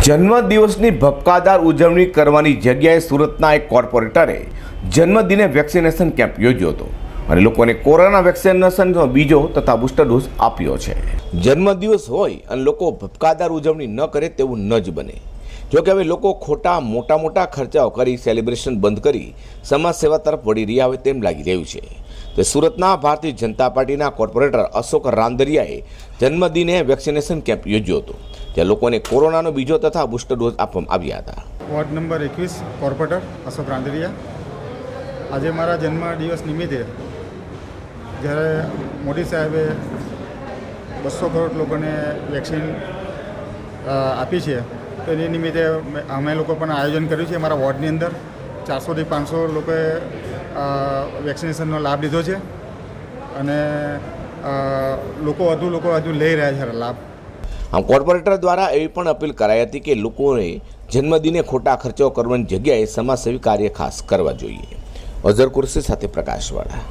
જન્મદિવસની ભપકાદાર ઉજવણી કરવાની જગ્યાએ સુરતના એક કોર્પોરેટરે જન્મદિને વેક્સિનેશન કેમ્પ યોજ્યો હતો અને લોકોને કોરોના વેક્સિનેશનનો બીજો તથા બુસ્ટર ડોઝ આપ્યો છે. જન્મદિવસ હોય અને લોકો ભપકાદાર ઉજવણી ન કરે તેવું ન જ બને. જોકે હવે લોકો ખોટા મોટા મોટા ખર્ચાઓ કરી સેલિબ્રેશન બંધ કરી સમાજ સેવા તરફ વળી રહ્યા હોય તેમ લાગી રહ્યું છે. તે સુરતના ભારતીય જનતા પાર્ટીના કોર્પોરેટર અશોક રાંદરિયાએ જન્મદિને વેક્સિનેશન કેમ્પ યોજ્યો હતો. જ્યાં લોકોને કોરોનાનો બીજો તથા બુસ્ટર ડોઝ આપવામાં આવ્યા હતા. વોર્ડ નંબર એકવીસ, કોર્પોરેટર અશોક રાંદરિયા આજે મારા જન્મ દિવસ નિમિત્તે જ્યારે મોદી સાહેબે બસો કરોડ લોકોને વેક્સિન આપી છે, તો એની નિમિત્તે અમે લોકો પણ આયોજન કર્યું છે. અમારા વોર્ડની અંદર ચારસોથી પાંચસો લોકોએ વેક્સિનેશનનો લાભ લીધો છે અને લોકો વધુ લોકો હજુ લઈ રહ્યા છે લાભ. આમ કોર્પોરેટર દ્વારા એવી પણ અપીલ કરાઈ હતી કે લોકોએ જન્મદિને ખોટા ખર્ચો કરવાની જગ્યાએ સમાજસેવી કાર્ય ખાસ કરવા જોઈએ. અઝર કુરશી સાથે પ્રકાશવાળા.